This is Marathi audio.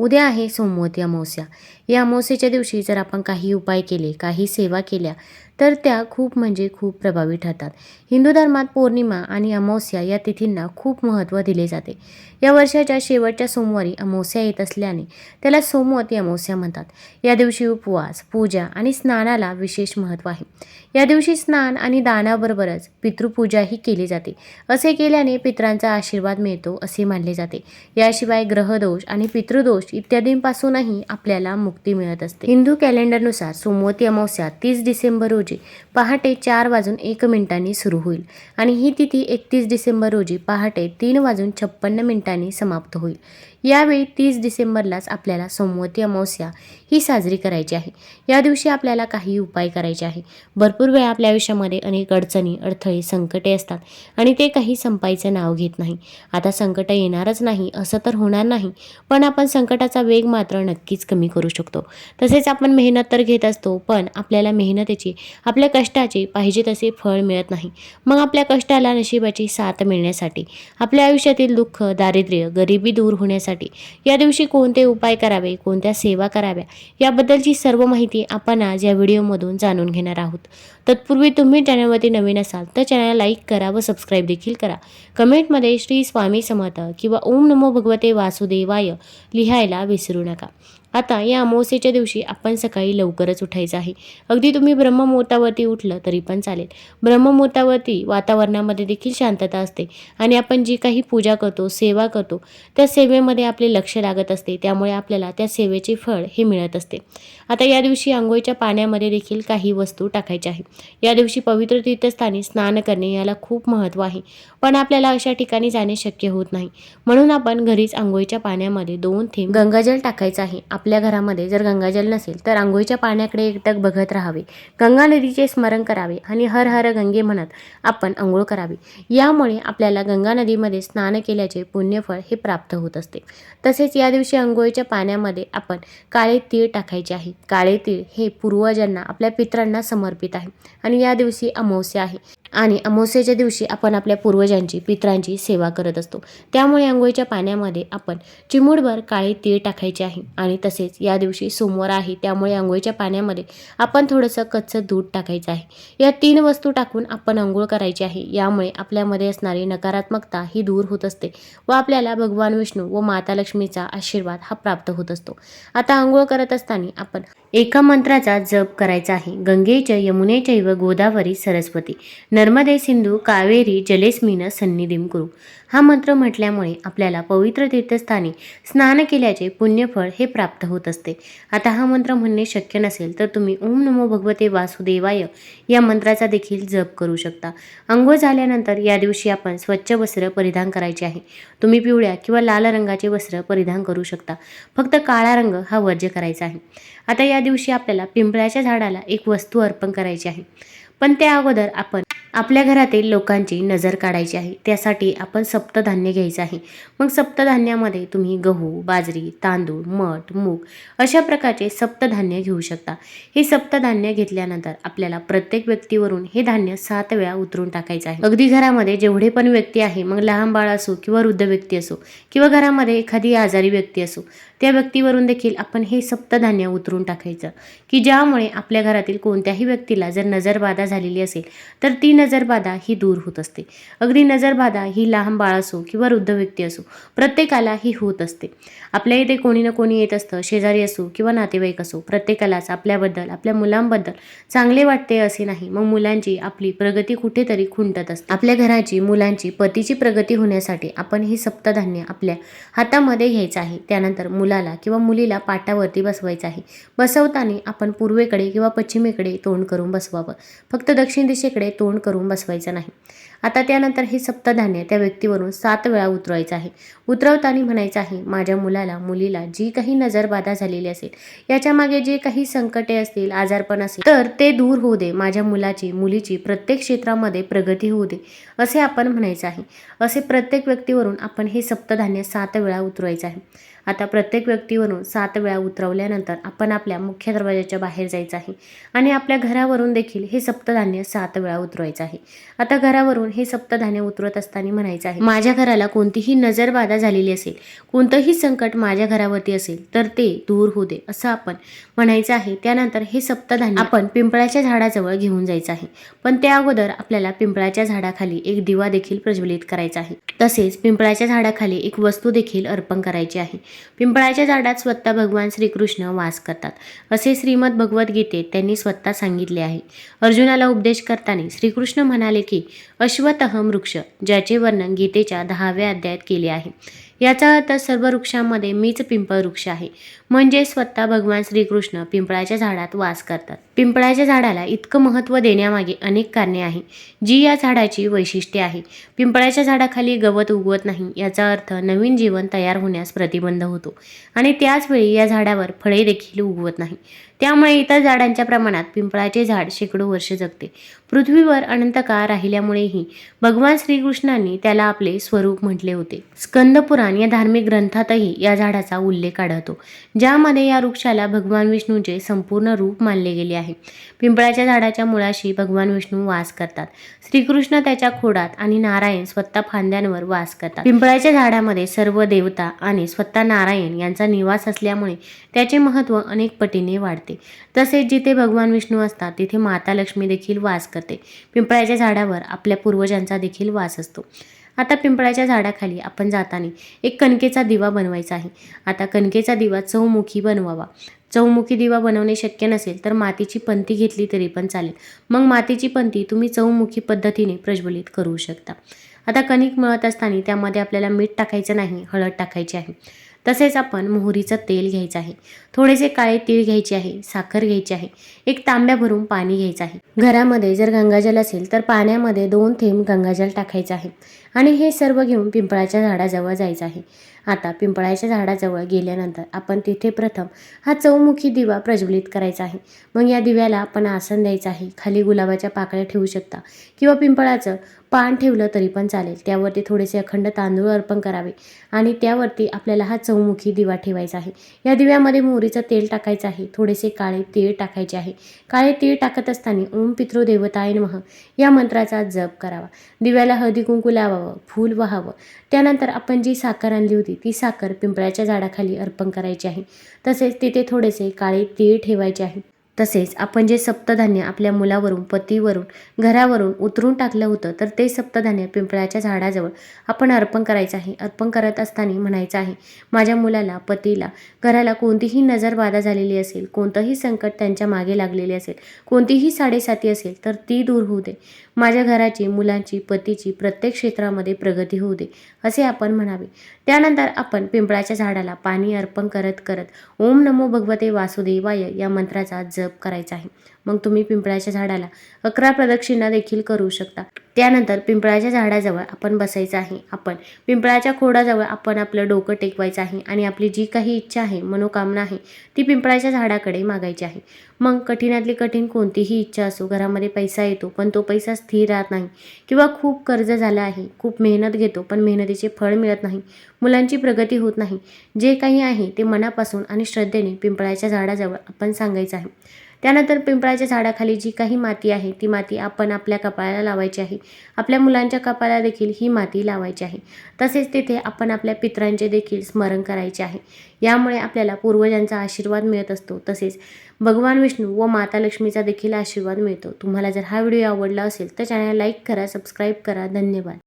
उद्या आहे सोमवती अमावस्या. या अमावस्येच्या दिवशी जर आपण काही उपाय केले काही सेवा केल्या तर त्या खूप म्हणजे खूप प्रभावी ठरतात. हिंदू धर्मात पौर्णिमा आणि अमावस्या या तिथींना खूप महत्त्व दिले जाते. या वर्षाच्या शेवटच्या सोमवारी अमावस्या येत असल्याने त्याला सोमवती अमावस्या म्हणतात. या दिवशी उपवास पूजा आणि स्नानाला विशेष महत्त्व आहे. या दिवशी स्नान आणि दानाबरोबरच पितृपूजाही केली जाते. असे केल्याने पितरांचा आशीर्वाद मिळतो असे मानले जाते. याशिवाय ग्रहदोष आणि पितृदोष इत्यादींपासूनही आपल्याला मुक्ती मिळत असते. हिंदू कॅलेंडरनुसार सोमवती अमावस्या तीस डिसेंबर रोजी पहाटे चार वाजून एक मिनिटांनी सुरू होईल आणि ही तिथी एकतीस डिसेंबर रोजी पहाटे तीन वाजून छप्पन्न मिनिटांनी समाप्त होईल. यावेळी तीस डिसेंबरलाच आपल्याला सोमवती अमावस्या ही साजरी करायची आहे. या दिवशी आपल्याला काही उपाय करायचे आहे. भरपूर वेळा आपल्या आयुष्यामध्ये अनेक अडचणी अडथळे संकटे असतात आणि ते काही संपायचं नाव घेत नाही. आता संकट येणारच नाही असं तर होणार नाही पण आपण संकटाचा वेग मात्र नक्कीच कमी करू शकतो. तसेच आपण मेहनत तर घेत असतो पण आपल्याला मेहनतीची आपल्या कष्टाचे पाहिजे तसे फळ मिळत नाही. मग आपल्या कष्टाला नशिबाची साथ मिळण्यासाठी आपल्या आयुष्यातील दुःख दारिद्र्य गरिबी दूर होण्यासाठी या दिवशी कोणते उपाय करावे कोणत्या सेवा कराव्या याबद्दलची सर्व माहिती आपण आज या व्हिडिओमधून जाणून घेणार आहोत. तत्पूर्वी तुम्ही चॅनलवरती नवीन असाल तर चॅनलला लाईक करा व सबस्क्राईब देखील करा. कमेंटमध्ये श्री स्वामी समर्थ किंवा ओम नमो भगवते वासुदेवाय लिहायला विसरू नका. आता या अमावस्येच्या दिवशी आपण सकाळी लवकरच उठायचं आहे. अगदी तुम्ही ब्रह्ममुहूर्तावरती उठलं तरी पण चालेल. ब्रह्ममुहूर्तावरती वातावरणामध्ये देखील शांतता असते आणि आपण जी काही पूजा करतो सेवा करतो त्या सेवेमध्ये आपले लक्ष लागत असते. त्यामुळे आपल्याला त्या सेवेचे फळ हे मिळत असते. आता या दिवशी आंघोळीच्या पाण्यामध्ये देखील काही वस्तू टाकायच्या आहे या दिवशी पवित्र तीर्थस्थानी स्नान करणे याला खूप महत्त्व आहे. पण आपल्याला अशा ठिकाणी जाणे शक्य होत नाही. म्हणून आपण घरीच आंघोळीच्या पाण्यामध्ये दोन थेंब गंगाजल टाकायचं आहे. आपल्या घरामध्ये जर गंगाजल नसेल तर आंघोळीच्या पाण्याकडे एकटक बघत राहावे. गंगा नदीचे स्मरण करावे आणि हर हर गंगे म्हणत आपण आंघोळ करावी. यामुळे आपल्याला गंगा नदीमध्ये स्नान केल्याचे पुण्यफळ हे प्राप्त होत असते. तसेच या दिवशी आंघोळीच्या पाण्यामध्ये आपण काळे तीळ टाकायचे आहे. काळे तीळ हे पूर्वजांना आपल्या पित्रांना समर्पित आहे आणि या दिवशी अमावस्या आहे. आणि अमावस्येच्या दिवशी आपण आपल्या पूर्वजांची पित्रांची सेवा करत असतो. त्यामुळे आंघोळीच्या पाण्यामध्ये आपण चिमूडभर काळे तीळ टाकायचे आहे. आणि तसेच या दिवशी सोमवार आहे त्यामुळे आंघोळीच्या पाण्यामध्ये आपण थोडंसं कच्चं दूध टाकायचं आहे. या तीन वस्तू टाकून आपण आंघोळ करायची आहे. यामुळे आपल्यामध्ये असणारी नकारात्मकता ही दूर होत असते व आपल्याला भगवान विष्णू व माता लक्ष्मीचा आशीर्वाद हा प्राप्त होत असतो. आता आंघोळ करत असताना आपण एका मंत्राचा जप करायचा आहे. गंगेच यमुने चैव गोदावरी सरस्वती. नर्मदे सिंधू कावेरी जलेस्मिन सन्निधिम कुरु. हा मंत्र म्हटल्यामुळे आपल्याला पवित्र तीर्थस्थानी स्नान केल्याचे पुण्यफळ हे प्राप्त होत असते. आता हा मंत्र म्हणणे शक्य नसेल तर तुम्ही ओम नमो भगवते वासुदेवाय या मंत्राचा देखील जप करू शकता. अंघोळ झाल्यानंतर या दिवशी आपण स्वच्छ वस्त्र परिधान करायचे आहे. तुम्ही पिवळ्या किंवा लाल रंगाचे वस्त्र परिधान करू शकता. फक्त काळा रंग हा वर्ज्य करायचा आहे. आता या दिवशी आपल्याला पिंपळाच्या झाडाला एक वस्तू अर्पण करायची आहे. पण त्या अगोदर आपण आपल्या घरातील लोकांची नजर काढायची आहे. त्यासाठी आपण सप्तधान्य घ्यायचं आहे. मग सप्तधान्यामध्ये तुम्ही गहू बाजरी तांदूळ मठ मूग अशा प्रकारचे सप्तधान्य घेऊ शकता. हे सप्तधान्य घेतल्यानंतर आपल्याला प्रत्येक व्यक्तीवरून हे धान्य सात वेळा उतरून टाकायचं आहे. अगदी घरामध्ये जेवढे पण व्यक्ती आहे मग लहान बाळ असो किंवा वृद्ध व्यक्ती असो किंवा घरामध्ये एखादी आजारी व्यक्ती असो त्या व्यक्तीवरून देखील आपण हे सप्तधान्य उतरून टाकायचं. की ज्यामुळे आपल्या घरातील कोणत्याही व्यक्तीला जर नजरबाधा झालेली असेल तर ती नजरबाधा ही दूर होत असते. अगदी नजरबाधा ही लहान बाळ असो किंवा वृद्ध व्यक्ती असो प्रत्येकाला ही होत असते. आपल्या इथे कोणी ना कोणी येत असतं शेजारी असो किंवा नातेवाईक असो प्रत्येकालाच आपल्याबद्दल आपल्या मुलांबद्दल चांगले वाटते असे नाही. मग मुलांची आपली प्रगती कुठेतरी खुंटत असते. आपल्या घराची मुलांची पतीची प्रगती होण्यासाठी आपण हे सप्तधान्य आपल्या हातामध्ये घ्यायचं आहे. त्यानंतर मुलाला किंवा मुलीला पाटावरती बसवायचं आहे. बसवताना आपण पूर्वेकडे किंवा पश्चिमेकडे तोंड करून बसवावं. फक्त दक्षिण दिशेकडे तोंड करून बसवायचं नाही. आता त्यानंतर हे सप्तधान्य त्या व्यक्तीवरून सात वेळा उतरवायचं आहे. उतरवताना म्हणायचं आहे माझ्या मुलाला मुलीला जी काही नजरबाधा झालेली असेल याच्या मागे जे काही संकटे असतील आजारपण असेल तर ते दूर होऊ दे. माझ्या मुलाची मुलीची प्रत्येक क्षेत्रामध्ये प्रगती होऊ दे. असे आपण म्हणायचं आहे. असे प्रत्येक व्यक्तीवरून आपण हे सप्तधान्य सात वेळा उतरवायचं आहे. आता प्रत्येक व्यक्तीवरून सात वेळा उतरवल्यानंतर आपण आपल्या मुख्य दरवाजाच्या बाहेर जायचं आहे. आणि आपल्या घरावरून देखील हे सप्तधान्य सात वेळा उतरवायचं आहे. आता घरावरून हे सप्तधान्य उतरवत असताना म्हणायचं आहे माझ्या घराला कोणतीही नजरबाधा झालेली असेल कोणतंही संकट माझ्या घरावरती असेल तर ते दूर होऊ दे असं आपण म्हणायचं आहे. त्यानंतर हे सप्तधान्य आपण पिंपळाच्या झाडाजवळ घेऊन जायचं आहे. पण त्या अगोदर आपल्याला पिंपळाच्या झाडाखाली एक दिवा देखील प्रज्वलित करायचा आहे. तसेच पिंपळाच्या झाडाखाली एक वस्तू देखील अर्पण करायची आहे. पिंपळाच्या झाडात स्वतः भगवान श्रीकृष्ण वास करतात. असे श्रीमद भगवद्गीतेत त्यांनी स्वतः सांगितले आहे. अर्जुनाला उपदेश करताना श्रीकृष्ण म्हणाले की अश्वतह वृक्ष ज्याचे वर्णन गीतेच्या दहाव्या अध्यायात केले आहे. याचा अर्थ सर्व वृक्षांमध्ये मीच पिंपळ वृक्ष आहे. म्हणजे स्वतः भगवान श्रीकृष्ण पिंपळाच्या झाडात वास करतात. पिंपळाच्या झाडाला इतकं महत्त्व देण्यामागे अनेक कारणे आहे जी या झाडाची वैशिष्ट्ये आहे पिंपळाच्या झाडाखाली गवत उगवत नाही याचा अर्थ नवीन जीवन तयार होण्यास प्रतिबंध होतो. आणि त्याचवेळी या झाडावर फळे देखील उगवत नाही. त्यामुळे इतर झाडांच्या प्रमाणात पिंपळाचे झाड शेकडो वर्ष जगते. पृथ्वीवर अनंत काळ राहिल्यामुळेही भगवान श्रीकृष्णांनी त्याला आपले स्वरूप म्हटले होते. स्कंद पुराण या धार्मिक ग्रंथातही या झाडाचा उल्लेख आढळतो ज्यामध्ये या वृक्षाला भगवान विष्णूचे संपूर्ण रूप मानले गेले आहे. पिंपळाच्या झाडाच्या मुळाशी भगवान विष्णू वास करतात. श्रीकृष्ण त्याच्या खोडात आणि नारायण स्वतः फांद्यांवर वास करतात. पिंपळाच्या झाडामध्ये सर्व देवता आणि स्वतः नारायण यांचा निवास असल्यामुळे त्याचे महत्त्व अनेक पटीने वाढते. तसेच जिथे भगवान विष्णू असतात तिथे माता लक्ष्मी देखील वास करते. पिंपळाच्या झाडावर आपल्या पूर्वजांचा देखील वास असतो. आता पिंपळाच्या झाडाखाली आपण जाताना एक कणकेचा दिवा बनवायचा आहे. आता कणकेचा दिवा चौमुखी बनवावा. चौमुखी दिवा बनवणे शक्य नसेल तर मातीची पंती घेतली तरी पण चालेल. मग मातीची पंती तुम्ही चौमुखी पद्धतीने प्रज्वलित करू शकता. आता कणिक मळत असताना त्यामध्ये आपल्याला मीठ टाकायचं नाही हळद टाकायची आहे. तसेच आपण मोहरीचं तेल घ्यायचं आहे. थोडेसे काळे तीळ घ्यायचे आहे साखर घ्यायची आहे एक तांब्या भरून पाणी घ्यायचं आहे. घरामध्ये जर गंगाजल असेल तर पाण्यामध्ये दोन थेंब गंगाजल टाकायचं आहे. आणि हे सर्व घेऊन पिंपळाच्या झाडाजवळ जायचं आहे. आता पिंपळाच्या झाडाजवळ गेल्यानंतर आपण तिथे प्रथम हा चौमुखी दिवा प्रज्वलित करायचा आहे. मग या दिव्याला आपण आसन द्यायचं आहे. खाली गुलाबाच्या पाकळ्या ठेवू शकता. किंवा पिंपळाचं पान ठेवलं तरी पण चालेल. त्यावरती थोडेसे अखंड तांदूळ अर्पण करावे. आणि त्यावरती आपल्याला हा चौमुखी दिवा ठेवायचा आहे. या दिव्यामध्ये मोहरीचं तेल टाकायचं आहे. थोडेसे काळे तीळ टाकायचे आहे. काळे तीळ टाकत असताना ओम पितृ देवताय नमः या मंत्राचा जप करावा. दिव्याला हळदी कुंकू लावावं फूल व्हावं. त्यानंतर आपण जी साखर आणली होती ती साखर पिंपळाच्या झाडाखाली अर्पण करायची आहे. तसेच तिथे थोडेसे काळे तीळ ठेवायचे आहे. तसेच आपण जे सप्तधान्य आपल्या मुलावरून पतीवरून घरावरून उतरून टाकलं होतं तर ते सप्तधान्य पिंपळाच्या झाडाजवळ आपण अर्पण करायचं आहे. अर्पण करत असताना म्हणायचं आहे माझ्या मुलाला पतीला घराला कोणतीही नजरबाधा झालेली असेल कोणतंही संकट त्यांच्या मागे लागलेले असेल कोणतीही साडेसाती असेल तर ती दूर होऊ दे. माझ्या घराची मुलांची पतीची प्रत्येक क्षेत्रामध्ये प्रगती होऊ दे असे आपण म्हणावे. त्यानंतर आपण पिंपळाच्या झाडाला पाणी अर्पण करत करत ओम नमो भगवते वासुदेवाय या मंत्राचा जप करायचा आहे. मग तुम्ही पिंपळाच्या झाडाला अकरा प्रदक्षिणा देखील करू शकता. त्यानंतर पिंपळाच्या झाडाजवळ आपण बसायचं आहे. आपण पिंपळाच्या खोडाजवळ आपण आपलं डोकं टेकवायचं आहे आणि आपली जी काही इच्छा आहे मनोकामना आहे ती पिंपळाच्या झाडाकडे मागायची आहे. मग कठीणातली कठीण कोणतीही इच्छा असो घरामध्ये पैसा येतो पण तो पैसा स्थिर राहत नाही किंवा खूप कर्ज झालं आहे खूप मेहनत घेतो पण मेहनतीचे फळ मिळत नाही मुलांची प्रगती होत नाही. जे काही आहे ते मनापासून आणि श्रद्धेने पिंपळाच्या झाडाजवळ आपण सांगायचं आहे. त्यानंतर पिंपळाच्या झाडाखाली जी काही माती आहे ती माती आपण आपल्या कपाळाला लावायची आहे. आपल्या मुलांच्या कपाळाला देखील ही माती लावायची आहे. तसेच तिथे आपण आपल्या पित्रांचे देखील स्मरण करायचे आहे. यामुळे आपल्याला पूर्वजांचा आशीर्वाद मिळत असतो. तसेच भगवान विष्णू व माता लक्ष्मीचा देखील आशीर्वाद मिळतो. तुम्हाला जर हा व्हिडिओ आवडला असेल तर चॅनल लाईक करा सबस्क्राईब करा. धन्यवाद.